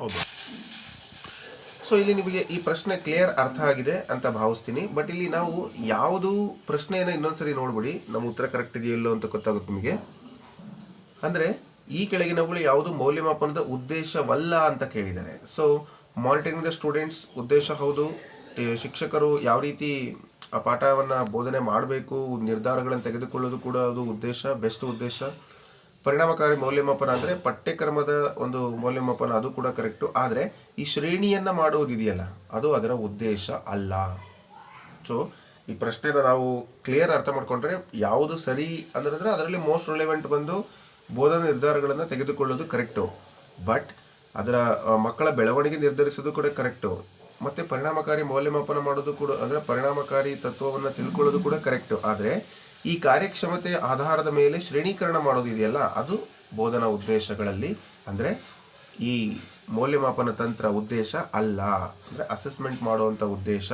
ಹೌದು. ಸೊ ಇಲ್ಲಿ ನಿಮಗೆ ಈ ಪ್ರಶ್ನೆ ಕ್ಲಿಯರ್ ಅರ್ಥ ಆಗಿದೆ ಅಂತ ಭಾವಿಸ್ತೀನಿ. ಬಟ್ ಇಲ್ಲಿ ನಾವು ಯಾವುದು ಪ್ರಶ್ನೆಯನ್ನು ಇನ್ನೊಂದ್ಸರಿ ನೋಡ್ಬಿಡಿ. ನಮ್ಮ ಉತ್ತರ ಕರೆಕ್ಟ್ ಇದೆಯಲ್ಲೋ ಅಂತ ಗೊತ್ತಾಗುತ್ತೆ ನಿಮಗೆ. ಅಂದರೆ, ಈ ಕೆಳಗಿನವುಗಳು ಯಾವುದು ಮೌಲ್ಯಮಾಪನದ ಉದ್ದೇಶವಲ್ಲ ಅಂತ ಕೇಳಿದ್ದಾರೆ. ಸೊ ಮಾನಿಟರಿಂಗ್ ದ ಸ್ಟೂಡೆಂಟ್ಸ್ ಉದ್ದೇಶ ಹೌದು. ಶಿಕ್ಷಕರು ಯಾವ ರೀತಿ ಆ ಪಾಠವನ್ನು ಬೋಧನೆ ಮಾಡಬೇಕು, ನಿರ್ಧಾರಗಳನ್ನು ತೆಗೆದುಕೊಳ್ಳೋದು ಕೂಡ ಅದು ಉದ್ದೇಶ ಬೆಸ್ಟ್ ಉದ್ದೇಶ. ಪರಿಣಾಮಕಾರಿ ಮೌಲ್ಯಮಾಪನ ಅಂದರೆ ಪಠ್ಯಕ್ರಮದ ಒಂದು ಮೌಲ್ಯಮಾಪನ ಅದು ಕೂಡ ಕರೆಕ್ಟು ಆದರೆ ಈ ಶ್ರೇಣಿಯನ್ನು ಮಾಡುವುದಿದೆಯಲ್ಲ ಅದು ಅದರ ಉದ್ದೇಶ ಅಲ್ಲ. ಸೊ ಈ ಪ್ರಶ್ನೆನ ನಾವು ಕ್ಲಿಯರ್ ಅರ್ಥ ಮಾಡ್ಕೊಂಡ್ರೆ ಯಾವುದು ಸರಿ ಅಂದ್ರೆ ಅದರಲ್ಲಿ ಮೋಸ್ಟ್ ರಿಲೆವೆಂಟ್ ಬಂದು ಬೋಧನಾ ನಿರ್ಧಾರಗಳನ್ನು ತೆಗೆದುಕೊಳ್ಳೋದು ಕರೆಕ್ಟು ಬಟ್ ಅದರ ಮಕ್ಕಳ ಬೆಳವಣಿಗೆ ನಿರ್ಧರಿಸೋದು ಕೂಡ ಕರೆಕ್ಟು ಮತ್ತು ಪರಿಣಾಮಕಾರಿ ಮೌಲ್ಯಮಾಪನ ಮಾಡೋದು ಕೂಡ, ಅಂದರೆ ಪರಿಣಾಮಕಾರಿ ತತ್ವವನ್ನು ತಿಳ್ಕೊಳ್ಳೋದು ಕೂಡ ಕರೆಕ್ಟು ಆದರೆ ಈ ಕಾರ್ಯಕ್ಷಮತೆಯ ಆಧಾರದ ಮೇಲೆ ಶ್ರೇಣೀಕರಣ ಮಾಡೋದು ಇದೆಯಲ್ಲ, ಅದು ಬೋಧನಾ ಉದ್ದೇಶಗಳಲ್ಲಿ, ಅಂದರೆ ಈ ಮೌಲ್ಯಮಾಪನ ತಂತ್ರ ಉದ್ದೇಶ ಅಲ್ಲ. ಅಂದರೆ ಅಸೆಸ್ಮೆಂಟ್ ಮಾಡುವಂಥ ಉದ್ದೇಶ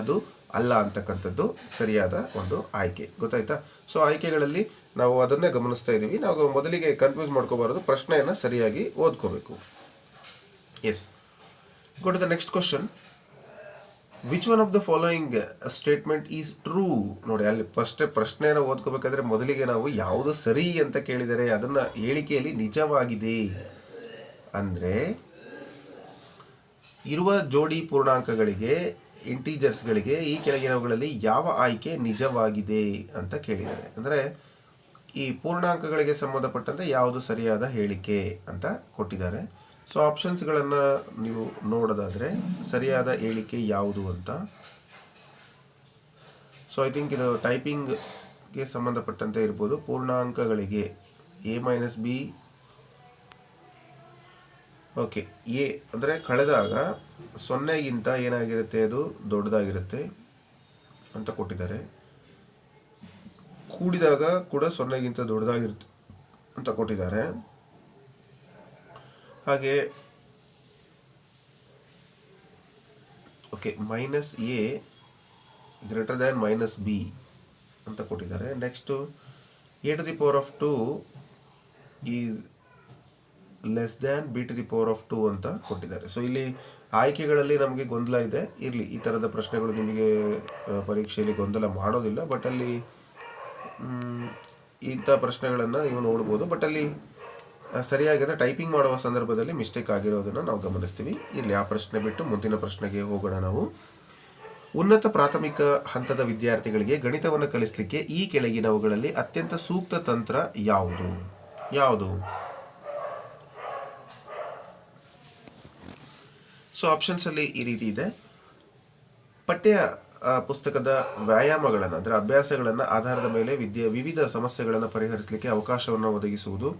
ಅದು ಅಲ್ಲ ಅಂತಕ್ಕಂಥದ್ದು ಸರಿಯಾದ ಒಂದು ಆಯ್ಕೆ. ಗೊತ್ತಾಯ್ತಾ? ಸೊ ಆಯ್ಕೆಗಳಲ್ಲಿ ನಾವು ಅದನ್ನೇ ಗಮನಿಸ್ತಾ ಇದ್ದೀವಿ. ನಾವು ಮೊದಲಿಗೆ ಕನ್ಫ್ಯೂಸ್ ಮಾಡ್ಕೋಬಾರದು. ಪ್ರಶ್ನೆಯನ್ನು ಸರಿಯಾಗಿ ಓದ್ಕೋಬೇಕು. Yes go to the next question which one of the following statement is true ನೋಡಿ, ಅಲ್ಲಿ ಫಸ್ಟ್ ಪ್ರಶ್ನೆಯನ್ನು ಓದ್ಕೋಬೇಕಾದ್ರೆ ಮೊದಲಿಗೆ ನಾವು ಯಾವುದು ಸರಿ ಅಂತ ಕೇಳಿದರೆ ಅದನ್ನ ಹೇಳಿಕೆಯಲ್ಲಿ ನಿಜವಾಗಿದೆ. ಅಂದರೆ, ಇರುವ ಜೋಡಿ ಪೂರ್ಣಾಂಕಗಳಿಗೆ, ಇಂಟೀಜರ್ಸ್ಗಳಿಗೆ ಈ ಕೆಳಗಿನವುಗಳಲ್ಲಿ ಯಾವ ಆಯ್ಕೆ ನಿಜವಾಗಿದೆ ಅಂತ ಕೇಳಿದ್ದಾರೆ ಅಂದರೆ, ಈ ಪೂರ್ಣಾಂಕಗಳಿಗೆ ಸಂಬಂಧಪಟ್ಟಂತೆ ಯಾವುದು ಸರಿಯಾದ ಹೇಳಿಕೆ ಅಂತ ಕೊಟ್ಟಿದ್ದಾರೆ. ಸೊ ಆಪ್ಷನ್ಸ್ಗಳನ್ನು ನೀವು ನೋಡೋದಾದರೆ ಸರಿಯಾದ ಹೇಳಿಕೆ ಯಾವುದು ಅಂತ. ಸೊ ಐ ಥಿಂಕ್ ಇದು ಟೈಪಿಂಗ್ಗೆ ಸಂಬಂಧಪಟ್ಟಂತೆ ಇರ್ಬೋದು. ಪೂರ್ಣಾಂಕಗಳಿಗೆ A minus B okay A ಅಂದರೆ ಕಳೆದಾಗ ಸೊನ್ನೆಗಿಂತ ಏನಾಗಿರುತ್ತೆ ಅದು? ದೊಡ್ಡದಾಗಿರುತ್ತೆ ಅಂತ ಕೊಟ್ಟಿದ್ದಾರೆ. ಕೂಡಿದಾಗ ಕೂಡ ಸೊನ್ನೆಗಿಂತ ದೊಡ್ಡದಾಗಿರುತ್ತೆ ಅಂತ ಕೊಟ್ಟಿದ್ದಾರೆ. ಹಾಗೆ okay minus A greater than minus B ಅಂತ ಕೊಟ್ಟಿದ್ದಾರೆ. Next A to the power of two is less than B to the power of two ಅಂತ ಕೊಟ್ಟಿದ್ದಾರೆ. ಸೊ ಇಲ್ಲಿ ಆಯ್ಕೆಗಳಲ್ಲಿ ನಮಗೆ ಗೊಂದಲ ಇದೆ. ಇರಲಿ, ಈ ಥರದ ಪ್ರಶ್ನೆಗಳು ನಿಮಗೆ ಪರೀಕ್ಷೆಯಲ್ಲಿ ಗೊಂದಲ ಮಾಡೋದಿಲ್ಲ ಬಟ್ ಅಲ್ಲಿ ಇಂಥ ಪ್ರಶ್ನೆಗಳನ್ನು ನೀವು ನೋಡ್ಬೋದು. ಬಟ್ ಅಲ್ಲಿ ಸರಿಯಾಗಿದೆ. ಟೈಪಿಂಗ್ ಮಾಡುವ ಸಂದರ್ಭದಲ್ಲಿ ಮಿಸ್ಟೇಕ್ ಆಗಿರೋದನ್ನು ನಾವು ಗಮನಿಸ್ತೀವಿ. ಇಲ್ಲಿ ಆ ಪ್ರಶ್ನೆ ಬಿಟ್ಟು ಮುಂದಿನ ಪ್ರಶ್ನೆಗೆ ಹೋಗೋಣ ನಾವು. ಉನ್ನತ ಪ್ರಾಥಮಿಕ ಹಂತದ ವಿದ್ಯಾರ್ಥಿಗಳಿಗೆ ಗಣಿತವನ್ನು ಕಲಿಸಲಿಕ್ಕೆ ಈ ಕೆಳಗಿನವುಗಳಲ್ಲಿ ಅತ್ಯಂತ ಸೂಕ್ತ ತಂತ್ರ ಯಾವುದು? ಯಾವುದು? ಸೊ ಆಪ್ಷನ್ಸಲ್ಲಿ ಈ ರೀತಿ ಇದೆ. ಪಠ್ಯ ಪುಸ್ತಕದ ವ್ಯಾಯಾಮಗಳನ್ನು, ಅಂದರೆ ಅಭ್ಯಾಸಗಳನ್ನು ಆಧಾರದ ಮೇಲೆ ವಿದ್ಯೆ, ವಿವಿಧ ಸಮಸ್ಯೆಗಳನ್ನು ಪರಿಹರಿಸಲಿಕ್ಕೆ ಅವಕಾಶವನ್ನು ಒದಗಿಸುವುದು.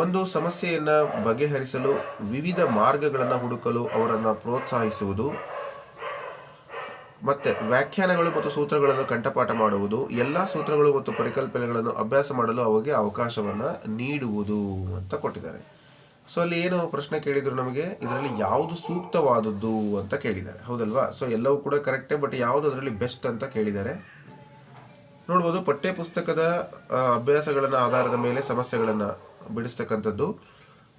ಒಂದು ಸಮಸ್ಯೆಯನ್ನು ಬಗೆಹರಿಸಲು ವಿವಿಧ ಮಾರ್ಗಗಳನ್ನು ಹುಡುಕಲು ಅವರನ್ನು ಪ್ರೋತ್ಸಾಹಿಸುವುದು, ಮತ್ತು ವ್ಯಾಖ್ಯಾನಗಳು ಮತ್ತು ಸೂತ್ರಗಳನ್ನು ಕಂಠಪಾಠ ಮಾಡುವುದು, ಎಲ್ಲ ಸೂತ್ರಗಳು ಮತ್ತು ಪರಿಕಲ್ಪನೆಗಳನ್ನು ಅಭ್ಯಾಸ ಮಾಡಲು ಅವರಿಗೆ ಅವಕಾಶವನ್ನು ನೀಡುವುದು ಅಂತ ಕೊಟ್ಟಿದ್ದಾರೆ. ಸೊ ಅಲ್ಲಿ ಏನು ಪ್ರಶ್ನೆ ಕೇಳಿದರು ನಮಗೆ, ಇದರಲ್ಲಿ ಯಾವುದು ಸೂಕ್ತವಾದದ್ದು ಅಂತ ಕೇಳಿದ್ದಾರೆ. ಹೌದಲ್ವಾ? ಸೊ ಎಲ್ಲವೂ ಕೂಡ ಕರೆಕ್ಟೇ, ಬಟ್ ಯಾವುದು ಅದರಲ್ಲಿ ಬೆಸ್ಟ್ ಅಂತ ಕೇಳಿದ್ದಾರೆ. ನೋಡ್ಬೋದು, ಪಠ್ಯಪುಸ್ತಕದ ಅಭ್ಯಾಸಗಳನ್ನು, ಆಧಾರದ ಮೇಲೆ ಸಮಸ್ಯೆಗಳನ್ನು ಬಿಡಿಸ್ತಕ್ಕಂಥದ್ದು.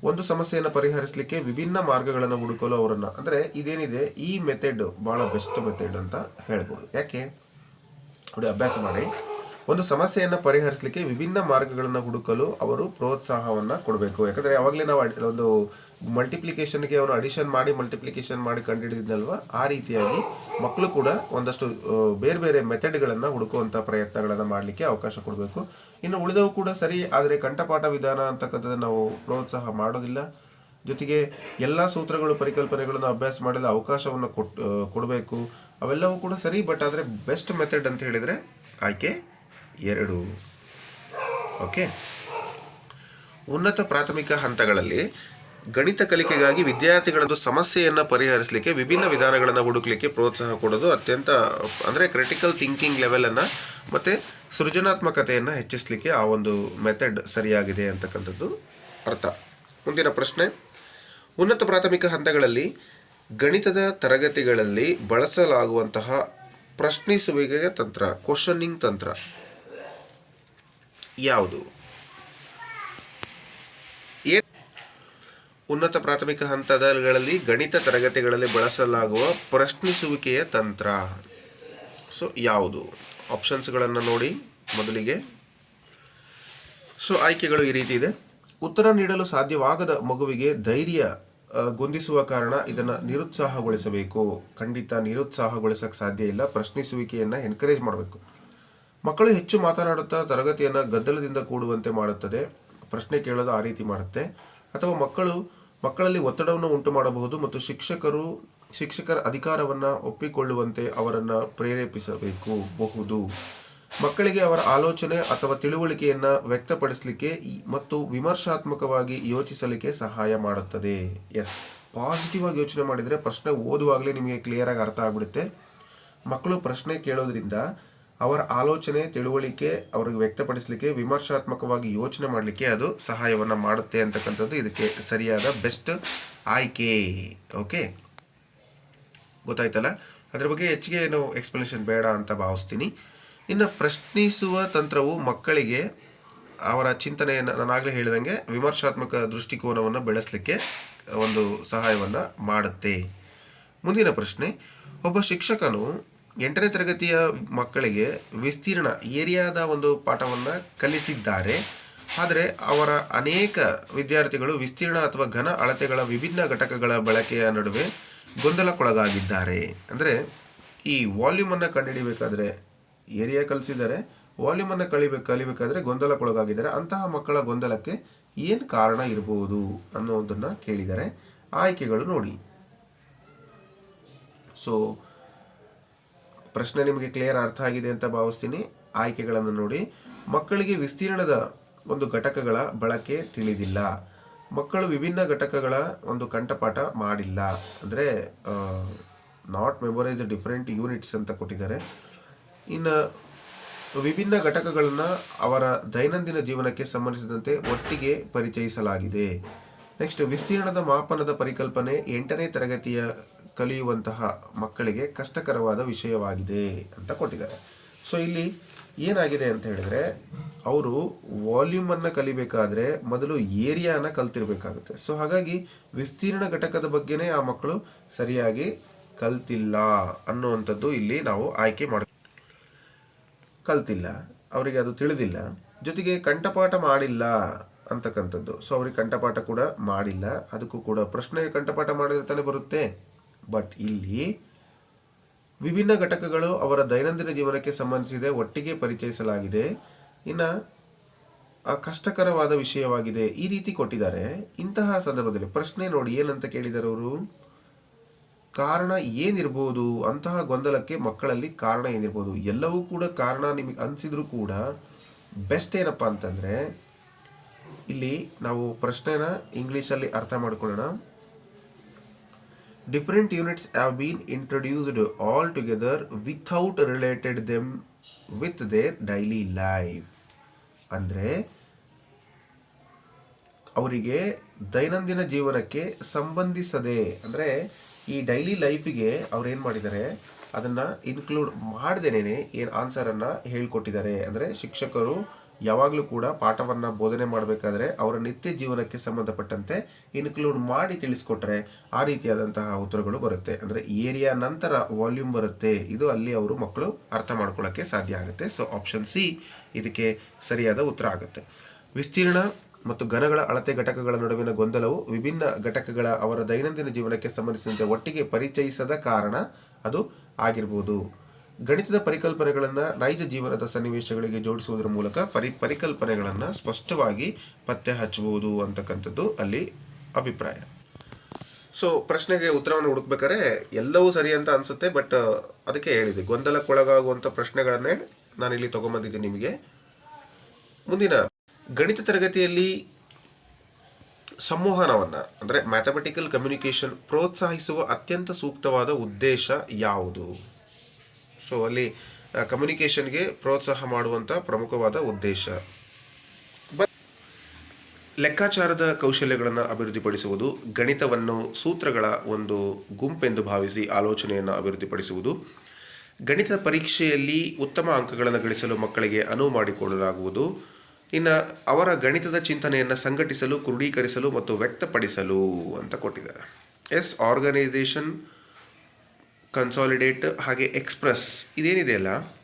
ಒಂದು ಸಮಸ್ಯೆಯನ್ನು ಪರಿಹರಿಸಲಿಕ್ಕೆ ವಿಭಿನ್ನ ಮಾರ್ಗಗಳನ್ನು ಹುಡುಕಲು ಅವರನ್ನು. ಅಂದರೆ ಇದೇನಿದೆ? ಈ ಮೆಥಡ್ ಭಾಳ ಬೆಸ್ಟ್ ಮೆಥಡ್ ಅಂತ ಹೇಳ್ಬೋದು. ಯಾಕೆ? ನೋಡಿ, ಅಭ್ಯಾಸ ಮಾಡಿ. ಒಂದು ಸಮಸ್ಯೆಯನ್ನು ಪರಿಹರಿಸಲಿಕ್ಕೆ ವಿಭಿನ್ನ ಮಾರ್ಗಗಳನ್ನು ಹುಡುಕಲು ಅವರು ಪ್ರೋತ್ಸಾಹವನ್ನು ಕೊಡಬೇಕು. ಯಾಕಂದರೆ ಯಾವಾಗಲೇ ನಾವು ಒಂದು ಮಲ್ಟಿಪ್ಲಿಕೇಶನ್ಗೆ ಅವನು ಅಡಿಷನ್ ಮಾಡಿ ಮಲ್ಟಿಪ್ಲಿಕೇಶನ್ ಮಾಡಿ ಕಂಡುಹಿಡಿದಿದ್ನಲ್ವ, ಆ ರೀತಿಯಾಗಿ ಮಕ್ಕಳು ಕೂಡ ಒಂದಷ್ಟು ಬೇರೆ ಬೇರೆ ಮೆಥಡ್ಗಳನ್ನು ಹುಡುಕುವಂಥ ಪ್ರಯತ್ನಗಳನ್ನು ಮಾಡಲಿಕ್ಕೆ ಅವಕಾಶ ಕೊಡಬೇಕು. ಇನ್ನು ಉಳಿದವು ಕೂಡ ಸರಿ, ಆದರೆ ಕಂಠಪಾಠ ವಿಧಾನ ಅಂತಕ್ಕಂಥದ್ದು ನಾವು ಪ್ರೋತ್ಸಾಹ ಮಾಡೋದಿಲ್ಲ. ಜೊತೆಗೆ ಎಲ್ಲ ಸೂತ್ರಗಳು, ಪರಿಕಲ್ಪನೆಗಳನ್ನು ಅಭ್ಯಾಸ ಮಾಡಲು ಅವಕಾಶವನ್ನು ಕೊಟ್ಟು ಕೊಡಬೇಕು. ಅವೆಲ್ಲವೂ ಕೂಡ ಸರಿ ಬಟ್ ಆದರೆ ಬೆಸ್ಟ್ ಮೆಥಡ್ ಅಂತ ಹೇಳಿದರೆ ಆಯ್ಕೆ ಎರಡು. ಓಕೆ ಉನ್ನತ ಪ್ರಾಥಮಿಕ ಹಂತಗಳಲ್ಲಿ ಗಣಿತ ಕಲಿಕೆಗಾಗಿ ವಿದ್ಯಾರ್ಥಿಗಳದ್ದು ಸಮಸ್ಯೆಯನ್ನು ಪರಿಹರಿಸಲಿಕ್ಕೆ ವಿಭಿನ್ನ ವಿಧಾನಗಳನ್ನು ಹುಡುಕಲಿಕ್ಕೆ ಪ್ರೋತ್ಸಾಹ ಕೊಡೋದು ಅತ್ಯಂತ, ಅಂದರೆ ಕ್ರಿಟಿಕಲ್ ಥಿಂಕಿಂಗ್ ಲೆವೆಲನ್ನು ಮತ್ತು ಸೃಜನಾತ್ಮಕತೆಯನ್ನು ಹೆಚ್ಚಿಸಲಿಕ್ಕೆ ಆ ಒಂದು ಮೆಥಡ್ ಸರಿಯಾಗಿದೆ ಅಂತಕ್ಕಂಥದ್ದು ಅರ್ಥ. ಮುಂದಿನ ಪ್ರಶ್ನೆ. ಉನ್ನತ ಪ್ರಾಥಮಿಕ ಹಂತಗಳಲ್ಲಿ ಗಣಿತದ ತರಗತಿಗಳಲ್ಲಿ ಬಳಸಲಾಗುವಂತಹ ಪ್ರಶ್ನಿಸುವಿಕೆಯ ತಂತ್ರ ಕ್ವಶನಿಂಗ್ ತಂತ್ರ. ಯಾವುದು? ಉನ್ನತ ಪ್ರಾಥಮಿಕ ಹಂತದಗಳಲ್ಲಿ ಗಣಿತ ತರಗತಿಗಳಲ್ಲಿ ಬಳಸಲಾಗುವ ಪ್ರಶ್ನಿಸುವಿಕೆಯ ತಂತ್ರ. ಸೊ ಯಾವುದು? ಆಪ್ಷನ್ಸ್ಗಳನ್ನು ನೋಡಿ ಮೊದಲಿಗೆ. ಸೊ ಆಯ್ಕೆಗಳು ಈ ರೀತಿ ಇದೆ. ಉತ್ತರ ನೀಡಲು ಸಾಧ್ಯವಾಗದ ಮಗುವಿಗೆ ಧೈರ್ಯ ಗೊಂದಿಸುವ ಕಾರಣ ಇದನ್ನು ನಿರುತ್ಸಾಹಗೊಳಿಸಬೇಕು. ಖಂಡಿತ ನಿರುತ್ಸಾಹಗೊಳಿಸಕ್ಕೆ ಸಾಧ್ಯ ಇಲ್ಲ. ಪ್ರಶ್ನಿಸುವಿಕೆಯನ್ನು ಎನ್ಕರೇಜ್ ಮಾಡಬೇಕು. ಮಕ್ಕಳು ಹೆಚ್ಚು ಮಾತನಾಡುತ್ತಾ ತರಗತಿಯನ್ನು ಗದ್ದಲದಿಂದ ಕೂಡುವಂತೆ ಮಾಡುತ್ತದೆ. ಪ್ರಶ್ನೆ ಕೇಳೋದು ಆ ರೀತಿ ಮಾಡುತ್ತೆ. ಅಥವಾ ಮಕ್ಕಳು ಮಕ್ಕಳಲ್ಲಿ ಒತ್ತಡವನ್ನು ಉಂಟು ಮಾಡಬಹುದು ಮತ್ತು ಶಿಕ್ಷಕರು, ಶಿಕ್ಷಕರ ಅಧಿಕಾರವನ್ನು ಒಪ್ಪಿಕೊಳ್ಳುವಂತೆ ಅವರನ್ನು ಪ್ರೇರೇಪಿಸಬೇಕು ಬಹುದು ಮಕ್ಕಳಿಗೆ ಅವರ ಆಲೋಚನೆ ಅಥವಾ ತಿಳುವಳಿಕೆಯನ್ನು ವ್ಯಕ್ತಪಡಿಸಲಿಕ್ಕೆ ಮತ್ತು ವಿಮರ್ಶಾತ್ಮಕವಾಗಿ ಯೋಚಿಸಲಿಕ್ಕೆ ಸಹಾಯ ಮಾಡುತ್ತದೆ. ಎಸ್. ಪಾಸಿಟಿವ್ ಆಗಿ ಯೋಚನೆ ಮಾಡಿದರೆ ಪ್ರಶ್ನೆ ಓದುವಾಗಲೇ ನಿಮಗೆ ಕ್ಲಿಯರ್ ಆಗಿ ಅರ್ಥ ಆಗ್ಬಿಡುತ್ತೆ. ಮಕ್ಕಳು ಪ್ರಶ್ನೆ ಕೇಳೋದ್ರಿಂದ ಅವರ ಆಲೋಚನೆ, ತಿಳುವಳಿಕೆ ಅವ್ರಿಗೆ ವ್ಯಕ್ತಪಡಿಸಲಿಕ್ಕೆ, ವಿಮರ್ಶಾತ್ಮಕವಾಗಿ ಯೋಚನೆ ಮಾಡಲಿಕ್ಕೆ ಅದು ಸಹಾಯವನ್ನು ಮಾಡುತ್ತೆ ಅಂತಕ್ಕಂಥದ್ದು ಇದಕ್ಕೆ ಸರಿಯಾದ ಬೆಸ್ಟ್ ಆಯ್ಕೆ. ಓಕೆ? ಗೊತ್ತಾಯ್ತಲ್ಲ? ಅದ್ರ ಬಗ್ಗೆ ಹೆಚ್ಚಿಗೆ ಏನು ಎಕ್ಸ್ಪ್ಲನೇಷನ್ ಬೇಡ ಅಂತ ಭಾವಿಸ್ತೀನಿ. ಇನ್ನು ಪ್ರಶ್ನಿಸುವ ತಂತ್ರವು ಮಕ್ಕಳಿಗೆ ಅವರ ಚಿಂತನೆಯನ್ನು ನಾನಾಗಲೇ ಹೇಳಿದಂಗೆ ವಿಮರ್ಶಾತ್ಮಕ ದೃಷ್ಟಿಕೋನವನ್ನು ಬೆಳೆಸಲಿಕ್ಕೆ ಒಂದು ಸಹಾಯವನ್ನು ಮಾಡುತ್ತೆ. ಮುಂದಿನ ಪ್ರಶ್ನೆ, ಒಬ್ಬ ಶಿಕ್ಷಕನು ಎಂಟನೇ ತರಗತಿಯ ಮಕ್ಕಳಿಗೆ ವಿಸ್ತೀರ್ಣ ಏರಿಯಾದ ಒಂದು ಪಾಠವನ್ನು ಕಲಿಸಿದ್ದಾರೆ. ಆದರೆ ಅವರ ಅನೇಕ ವಿದ್ಯಾರ್ಥಿಗಳು ವಿಸ್ತೀರ್ಣ ಅಥವಾ ಘನ ಅಳತೆಗಳ ವಿಭಿನ್ನ ಘಟಕಗಳ ಬಳಕೆಯ ನಡುವೆ ಗೊಂದಲಕ್ಕೊಳಗಾಗಿದ್ದಾರೆ. ಅಂದರೆ ಈ ವಾಲ್ಯೂಮನ್ನು ಕಂಡುಹಿಡಿಬೇಕಾದ್ರೆ ಏರಿಯಾ ಕಲಿಸಿದ್ದಾರೆ ವಾಲ್ಯೂಮನ್ನು ಕಲಿಬೇಕು ಕಲಿಬೇಕಾದ್ರೆ ಗೊಂದಲಕ್ಕೊಳಗಾಗಿದ್ದಾರೆ. ಅಂತಹ ಮಕ್ಕಳ ಗೊಂದಲಕ್ಕೆ ಏನು ಕಾರಣ ಇರಬಹುದು ಅನ್ನೋದನ್ನು ಕೇಳಿದ್ದಾರೆ ಆಯ್ಕೆಗಳು ನೋಡಿ. ಸೊ ಪ್ರಶ್ನೆ ನಿಮಗೆ ಕ್ಲಿಯರ್ ಅರ್ಥ ಆಗಿದೆ ಅಂತ ಭಾವಿಸ್ತೀನಿ. ಆಯ್ಕೆಗಳನ್ನು ನೋಡಿ. ಮಕ್ಕಳಿಗೆ ವಿಸ್ತೀರ್ಣದ ಒಂದು ಘಟಕಗಳ ಬಳಕೆ ತಿಳಿದಿಲ್ಲ. ಮಕ್ಕಳು ವಿಭಿನ್ನ ಘಟಕಗಳ ಒಂದು ಕಂಠಪಾಠ ಮಾಡಿಲ್ಲ. ಅಂದರೆ ನಾಟ್ ಮೆಮೊರೈಸ್ ಡಿಫ್ರೆಂಟ್ ಯೂನಿಟ್ಸ್ ಅಂತ ಕೊಟ್ಟಿದ್ದಾರೆ. ಇನ್ನು ವಿಭಿನ್ನ ಘಟಕಗಳನ್ನು ಅವರ ದೈನಂದಿನ ಜೀವನಕ್ಕೆ ಸಂಬಂಧಿಸಿದಂತೆ ಒಟ್ಟಿಗೆ ಪರಿಚಯಿಸಲಾಗಿದೆ. ನೆಕ್ಸ್ಟ್ ವಿಸ್ತೀರ್ಣದ ಮಾಪನದ ಪರಿಕಲ್ಪನೆ ಎಂಟನೇ ತರಗತಿಯ ಕಲಿಯುವಂತಹ ಮಕ್ಕಳಿಗೆ ಕಷ್ಟಕರವಾದ ವಿಷಯವಾಗಿದೆ ಅಂತ ಕೊಟ್ಟಿದ್ದಾರೆ. ಸೊ ಇಲ್ಲಿ ಏನಾಗಿದೆ ಅಂತ ಹೇಳಿದ್ರೆ, ಅವರು ವಾಲ್ಯೂಮನ್ನು ಕಲಿಬೇಕಾದ್ರೆ ಮೊದಲು ಏರಿಯಾನ ಕಲ್ತಿರ್ಬೇಕಾಗುತ್ತೆ. ಸೊ ಹಾಗಾಗಿ ವಿಸ್ತೀರ್ಣ ಘಟಕದ ಬಗ್ಗೆನೇ ಆ ಮಕ್ಕಳು ಸರಿಯಾಗಿ ಕಲ್ತಿಲ್ಲ ಅನ್ನುವಂಥದ್ದು ಇಲ್ಲಿ ನಾವು ಆಯ್ಕೆ ಮಾಡ, ಕಲ್ತಿಲ್ಲ. ಅವರಿಗೆ ಅದು ತಿಳಿದಿಲ್ಲ. ಜೊತೆಗೆ ಕಂಠಪಾಠ ಮಾಡಿಲ್ಲ ಅಂತಕ್ಕಂಥದ್ದು. ಸೊ ಅವ್ರಿಗೆ ಕಂಠಪಾಠ ಕೂಡ ಮಾಡಿಲ್ಲ. ಅದಕ್ಕೂ ಕೂಡ ಪ್ರಶ್ನೆ ಕಂಠಪಾಠ ಮಾಡಿದ್ರೆ ತಾನೇ ಬರುತ್ತೆ. ಬಟ್ ಇಲ್ಲಿ ವಿಭಿನ್ನ ಘಟಕಗಳು ಅವರ ದೈನಂದಿನ ಜೀವನಕ್ಕೆ ಸಂಬಂಧಿಸಿದೆ, ಒಟ್ಟಿಗೆ ಪರಿಚಯಿಸಲಾಗಿದೆ. ಇನ್ನು ಕಷ್ಟಕರವಾದ ವಿಷಯವಾಗಿದೆ. ಈ ರೀತಿ ಕೊಟ್ಟಿದ್ದಾರೆ. ಇಂತಹ ಸಂದರ್ಭದಲ್ಲಿ ಪ್ರಶ್ನೆ ನೋಡಿ, ಏನಂತ ಕೇಳಿದ್ದಾರೆ ಅವರು? ಕಾರಣ ಏನಿರ್ಬೋದು? ಅಂತಹ ಗೊಂದಲಕ್ಕೆ ಮಕ್ಕಳಲ್ಲಿ ಕಾರಣ ಏನಿರ್ಬೋದು? ಎಲ್ಲವೂ ಕೂಡ ಕಾರಣ ನಿಮಗೆ ಅನಿಸಿದ್ರು ಕೂಡ ಬೆಸ್ಟ್ ಏನಪ್ಪ ಅಂತಂದರೆ ಇಲ್ಲಿ ನಾವು ಪ್ರಶ್ನೆನ ಇಂಗ್ಲೀಷಲ್ಲಿ ಅರ್ಥ ಮಾಡ್ಕೊಳ್ಳೋಣ. Different units have been introduced all together without related them with their daily life ಅಂದರೆ ಅವರಿಗೆ ದೈನಂದಿನ ಜೀವನಕ್ಕೆ ಸಂಬಂಧಿಸದೆ, ಅಂದರೆ ಈ ಡೈಲಿ ಲೈಫಿಗೆ ಅವ್ರು ಏನು ಮಾಡಿದ್ದಾರೆ? ಅದನ್ನು ಇನ್ಕ್ಲೂಡ್ ಮಾಡ್ದೇನೆ ಏನು ಆನ್ಸರನ್ನು ಹೇಳ್ಕೊಟ್ಟಿದ್ದಾರೆ. ಅಂದರೆ ಶಿಕ್ಷಕರು ಯಾವಾಗಲೂ ಕೂಡ ಪಾಠವನ್ನು ಬೋಧನೆ ಮಾಡಬೇಕಾದ್ರೆ ಅವರ ನಿತ್ಯ ಜೀವನಕ್ಕೆ ಸಂಬಂಧಪಟ್ಟಂತೆ ಇನ್ಕ್ಲೂಡ್ ಮಾಡಿ ತಿಳಿಸ್ಕೊಟ್ರೆ ಆ ರೀತಿಯಾದಂತಹ ಉತ್ತರಗಳು ಬರುತ್ತೆ. ಅಂದರೆ ಏರಿಯಾ ನಂತರ ವಾಲ್ಯೂಮ್ ಬರುತ್ತೆ. ಇದು ಅಲ್ಲಿ ಅವರು ಮಕ್ಕಳು ಅರ್ಥ ಮಾಡ್ಕೊಳ್ಳೋಕ್ಕೆ ಸಾಧ್ಯ ಆಗುತ್ತೆ. ಸೊ ಆಪ್ಷನ್ ಸಿ ಇದಕ್ಕೆ ಸರಿಯಾದ ಉತ್ತರ ಆಗುತ್ತೆ. ವಿಸ್ತೀರ್ಣ ಮತ್ತು ಘನಗಳ ಅಳತೆ ಘಟಕಗಳ ನಡುವಿನ ಗೊಂದಲವು ವಿಭಿನ್ನ ಘಟಕಗಳ ಅವರ ದೈನಂದಿನ ಜೀವನಕ್ಕೆ ಸಂಬಂಧಿಸಿದಂತೆ ಒಟ್ಟಿಗೆ ಪರಿಚಯಿಸದ ಕಾರಣ ಅದು ಆಗಿರ್ಬೋದು. ಗಣಿತದ ಪರಿಕಲ್ಪನೆಗಳನ್ನು ನೈಜ ಜೀವನದ ಸನ್ನಿವೇಶಗಳಿಗೆ ಜೋಡಿಸುವುದರ ಮೂಲಕ ಪರಿ, ಪರಿಕಲ್ಪನೆಗಳನ್ನು ಸ್ಪಷ್ಟವಾಗಿ ಪತ್ತೆ ಹಚ್ಚಬಹುದು ಅಂತಕ್ಕಂಥದ್ದು ಅಲ್ಲಿ ಅಭಿಪ್ರಾಯ. ಸೊ ಪ್ರಶ್ನೆಗೆ ಉತ್ತರವನ್ನು ಹುಡುಕ್ಬೇಕಾದ್ರೆ ಎಲ್ಲವೂ ಸರಿ ಅಂತ ಅನಿಸುತ್ತೆ ಬಟ್ ಅದಕ್ಕೆ ಹೇಳಿದೆ. ಗೊಂದಲಕ್ಕೊಳಗಾಗುವಂಥ ಪ್ರಶ್ನೆಗಳನ್ನೇ ನಾನಿಲ್ಲಿ ತೊಗೊಂಬಂದಿದ್ದೀನಿ ನಿಮಗೆ. ಮುಂದಿನ, ಗಣಿತ ತರಗತಿಯಲ್ಲಿ ಸಂವಹನವನ್ನು, ಅಂದರೆ ಮ್ಯಾಥಮೆಟಿಕಲ್ ಕಮ್ಯುನಿಕೇಷನ್ ಪ್ರೋತ್ಸಾಹಿಸುವ ಅತ್ಯಂತ ಸೂಕ್ತವಾದ ಉದ್ದೇಶ ಯಾವುದು? ಸೊ ಅಲ್ಲಿ ಕಮ್ಯುನಿಕೇಷನ್ಗೆ ಪ್ರೋತ್ಸಾಹ ಮಾಡುವಂಥ ಪ್ರಮುಖವಾದ ಉದ್ದೇಶ. ಲೆಕ್ಕಾಚಾರದ ಕೌಶಲ್ಯಗಳನ್ನು ಅಭಿವೃದ್ಧಿಪಡಿಸುವುದು, ಗಣಿತವನ್ನು ಸೂತ್ರಗಳ ಒಂದು ಗುಂಪೆಂದು ಭಾವಿಸಿ ಆಲೋಚನೆಯನ್ನು ಅಭಿವೃದ್ಧಿಪಡಿಸುವುದು, ಗಣಿತ ಪರೀಕ್ಷೆಯಲ್ಲಿ ಉತ್ತಮ ಅಂಕಗಳನ್ನು ಗಳಿಸಲು ಮಕ್ಕಳಿಗೆ ಅನುವು ಮಾಡಿಕೊಡಲಾಗುವುದು ಇನ್ನು ಅವರ ಗಣಿತದ ಚಿಂತನೆಯನ್ನು ಸಂಘಟಿಸಲು ಕ್ರೋಢೀಕರಿಸಲು ಮತ್ತು ವ್ಯಕ್ತಪಡಿಸಲು ಅಂತ ಕೊಟ್ಟಿದ್ದಾರೆ. ಎಸ್, ಆರ್ಗನೈಸೇಷನ್ ಕನ್ಸಾಲಿಡೇಟ್ ಹಾಗೆ ಎಕ್ಸ್ಪ್ರೆಸ್ ಇದೇನಿದೆಯಲ್ಲ?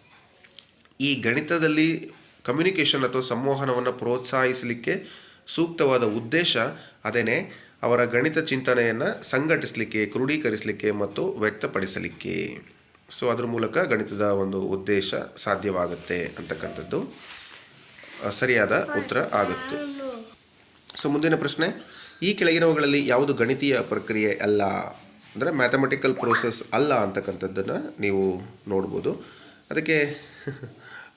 ಈ ಗಣಿತದಲ್ಲಿ ಕಮ್ಯುನಿಕೇಷನ್ ಅಥವಾ ಸಂವಹನವನ್ನು ಪ್ರೋತ್ಸಾಹಿಸಲಿಕ್ಕೆ ಸೂಕ್ತವಾದ ಉದ್ದೇಶ, ಅದೇನೆ ಅವರ ಗಣಿತ ಚಿಂತನೆಯನ್ನು ಸಂಘಟಿಸಲಿಕ್ಕೆ ಕ್ರೋಢೀಕರಿಸಲಿಕ್ಕೆ ಮತ್ತು ವ್ಯಕ್ತಪಡಿಸಲಿಕ್ಕೆ. ಸೊ ಅದರ ಮೂಲಕ ಗಣಿತದ ಒಂದು ಉದ್ದೇಶ ಸಾಧ್ಯವಾಗುತ್ತೆ ಅಂತಕ್ಕಂಥದ್ದು. ಸರಿಯಾದ ಉತ್ತರ ಆಗುತ್ತೆ. ಸೊ ಮುಂದಿನ ಪ್ರಶ್ನೆ. ಈ ಕೆಳಗಿನವುಗಳಲ್ಲಿ ಯಾವುದು ಗಣಿತೀಯ ಪ್ರಕ್ರಿಯೆ ಅಲ್ಲ? ಅಂದರೆ ಮ್ಯಾಥಮೆಟಿಕಲ್ ಪ್ರೋಸೆಸ್ ಅಲ್ಲ ಅಂತಕ್ಕಂಥದ್ದನ್ನು ನೀವು ನೋಡ್ಬೋದು. ಅದಕ್ಕೆ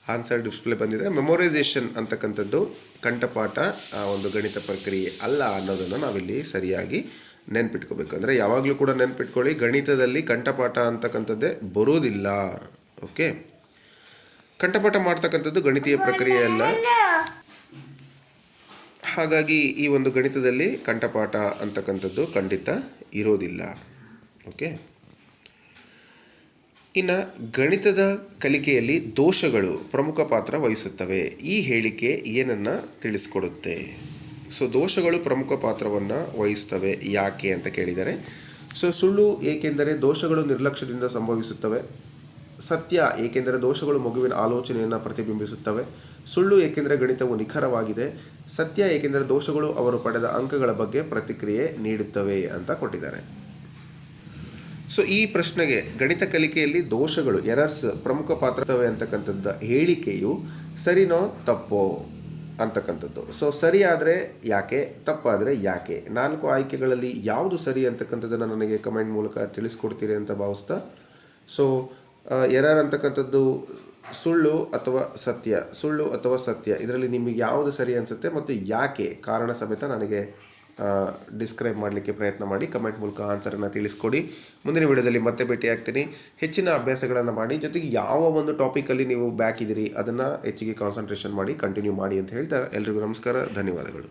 ಆನ್ಸರ್ ಡಿಸ್ಪ್ಲೇ ಬಂದಿದೆ. ಮೆಮೊರೈಸೇಷನ್ ಅಂತಕ್ಕಂಥದ್ದು ಕಂಠಪಾಠ, ಆ, ಒಂದು ಗಣಿತ ಪ್ರಕ್ರಿಯೆ ಅಲ್ಲ ಅನ್ನೋದನ್ನು ನಾವಿಲ್ಲಿ ಸರಿಯಾಗಿ ನೆನ್ಪಿಟ್ಕೋಬೇಕು. ಅಂದರೆ ಯಾವಾಗಲೂ ಕೂಡ ನೆನ್ಪಿಟ್ಕೊಳ್ಳಿ, ಗಣಿತದಲ್ಲಿ ಕಂಠಪಾಠ ಅಂತಕ್ಕಂಥದ್ದೇ ಬರೋದಿಲ್ಲ. ಓಕೆ ಕಂಠಪಾಠ ಮಾಡ್ತಕ್ಕಂಥದ್ದು ಗಣಿತೀಯ ಪ್ರಕ್ರಿಯೆ ಅಲ್ಲ. ಹಾಗಾಗಿ ಈ ಒಂದು ಗಣಿತದಲ್ಲಿ ಕಂಠಪಾಠ ಅಂತಕ್ಕಂಥದ್ದು ಖಂಡಿತ ಇರೋದಿಲ್ಲ. ಓಕೆ ಇನ್ನು ಗಣಿತದ ಕಲಿಕೆಯಲ್ಲಿ ದೋಷಗಳು ಪ್ರಮುಖ ಪಾತ್ರ ವಹಿಸುತ್ತವೆ. ಈ ಹೇಳಿಕೆ ಏನನ್ನು ತಿಳಿಸ್ಕೊಡುತ್ತೆ? ಸೊ ದೋಷಗಳು ಪ್ರಮುಖ ಪಾತ್ರವನ್ನು ವಹಿಸ್ತವೆ. ಯಾಕೆ ಅಂತ ಕೇಳಿದರೆ ಸೊ ಸುಳ್ಳು ಏಕೆಂದರೆ ದೋಷಗಳು ನಿರ್ಲಕ್ಷ್ಯದಿಂದ ಸಂಭವಿಸುತ್ತವೆ. ಸತ್ಯ ಏಕೆಂದರೆ ದೋಷಗಳು ಮಗುವಿನ ಆಲೋಚನೆಯನ್ನು ಪ್ರತಿಬಿಂಬಿಸುತ್ತವೆ. ಸುಳ್ಳು ಏಕೆಂದರೆ ಗಣಿತವು ನಿಖರವಾಗಿದೆ. ಸತ್ಯ ಏಕೆಂದರೆ ದೋಷಗಳು ಅವರು ಪಡೆದ ಅಂಕಗಳ ಬಗ್ಗೆ ಪ್ರತಿಕ್ರಿಯೆ ನೀಡುತ್ತವೆ ಅಂತ ಕೊಟ್ಟಿದ್ದಾರೆ. ಸೊ ಈ ಪ್ರಶ್ನೆಗೆ ಗಣಿತ ಕಲಿಕೆಯಲ್ಲಿ ದೋಷಗಳು ಎರರ್ಸ್ ಪ್ರಮುಖ ಪಾತ್ರವೇ ಅಂತಕ್ಕಂಥದ್ದು ಹೇಳಿಕೆಯು ಸರಿನೋ ತಪ್ಪೋ ಅಂತಕ್ಕಂಥದ್ದು. ಸೊ ಸರಿ ಆದರೆ ಯಾಕೆ ತಪ್ಪಾದರೆ ಯಾಕೆ? ನಾಲ್ಕು ಆಯ್ಕೆಗಳಲ್ಲಿ ಯಾವುದು ಸರಿ ಅಂತಕ್ಕಂಥದ್ದನ್ನು ನನಗೆ ಕಮೆಂಟ್ ಮೂಲಕ ತಿಳಿಸ್ಕೊಡ್ತೀರಿ ಅಂತ ಭಾವಿಸ್ತಾ? ಸೊ ಎರರ್ ಅಂತಕ್ಕಂಥದ್ದು ಸುಳ್ಳು ಅಥವಾ ಸತ್ಯ? ಸುಳ್ಳು ಅಥವಾ ಸತ್ಯ? ಇದರಲ್ಲಿ ನಿಮಗೆ ಯಾವುದು ಸರಿ ಅನಿಸುತ್ತೆ ಮತ್ತು ಯಾಕೆ ಕಾರಣ ಸಮೇತ ನನಗೆ ಡಿಸ್ಕ್ರೈಬ್ ಮಾಡಲಿಕ್ಕೆ ಪ್ರಯತ್ನ ಮಾಡಿ ಕಮೆಂಟ್ ಮೂಲಕ ಆನ್ಸರನ್ನು ತಿಳಿಸ್ಕೊಡಿ. ಮುಂದಿನ ವಿಡಿಯೋದಲ್ಲಿ ಮತ್ತೆ ಭೇಟಿ ಆಗ್ತೀನಿ ಹೆಚ್ಚಿನ ಅಭ್ಯಾಸಗಳನ್ನು ಮಾಡಿ, ಜೊತೆಗೆ ಯಾವ ಒಂದು ಟಾಪಿಕಲ್ಲಿ ನೀವು ಬ್ಯಾಕ್ ಇದ್ದೀರಿ, ಅದನ್ನು ಹೆಚ್ಚಿಗೆ ಕಾನ್ಸಂಟ್ರೇಷನ್ ಮಾಡಿ ಕಂಟಿನ್ಯೂ ಮಾಡಿ ಅಂತ ಹೇಳ್ತಾ ಎಲ್ರಿಗೂ ನಮಸ್ಕಾರ, ಧನ್ಯವಾದಗಳು.